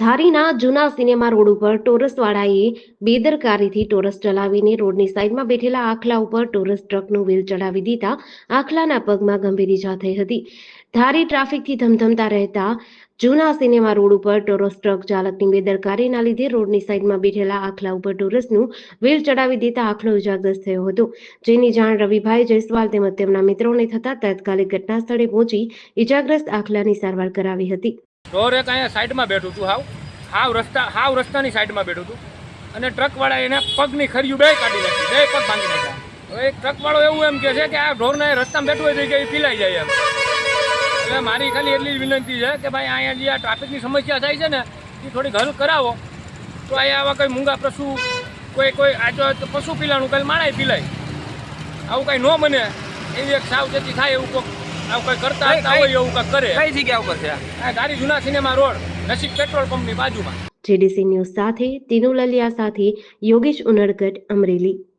ધારીના જૂના cinema road ઉપર ટોરસવાળાએ બેદરકારીથી ટોરસ ચલાવીને રોડની સાઈડમાં બેઠેલા આખલા ઉપર ટોરસ ટ્રકનું વ્હીલ ચડાવી દીધા. આખલાના પગમાં ગંભીર ઈજા થઈ હતી. ધારી ટ્રાફિકથી ધમધમતા રહેતા જૂના સિનેમા રોડ ઉપર ટોરસ ટ્રક ચાલકની બેદરકારીના લીધે રોડની સાઈડમાં બેઠેલા આખલા ઉપર ટોરસનું વ્હીલ ચડાવી દેતા આખલો ઇજાગ્રસ્ત થયો હતો. જેની જાણ રવિભાઈ જયસ્વાલ તેમજ તેમના મિત્રોને થતા તાત્કાલિક ઘટના સ્થળે પહોંચી ઇજાગ્રસ્ત આખલાની સારવાર કરાવી હતી. ઢોર એક અહીંયા સાઈડમાં બેઠું હતું હાવ. હાવ રસ્તા, હાવ રસ્તાની સાઈડમાં બેઠું હતું અને ટ્રકવાળા એને પગની ખરીયું બે કાઢી નાખી, બે પગ ભાંગી નાખ્યા. હવે ટ્રકવાળો એવું એમ કહે છે કે આ ઢોરને રસ્તામાં બેઠું હોય કે એ પીલાઈ જાય એમ. એટલે મારી ખાલી એટલી જ વિનંતી છે કે ભાઈ અહીંયા જે આ ટ્રાફિકની સમસ્યા થાય છે ને, એ થોડીક હલ કરાવો. તો અહીંયા આવા કંઈ મૂંગા પશુ, કોઈ કોઈ, આ પશુ પીલાનું કંઈ માણાય પીલાય. આવું કંઈ ન બને. એવી એક સાવચેતી થાય એવું કોઈક આવું કઈ કરતા હતા હોય એવું કઈ કરે. કઈ જગ્યા ઉપર છે આ? આ ગાડી જૂના સિનેમા રોડ નસીબ પેટ્રોલ પંપની બાજુમાં. જેડીસી ન્યૂઝ સાથે તિનુ લલિયા સાથે યોગેશ ઉનડગઢ અમરેલી.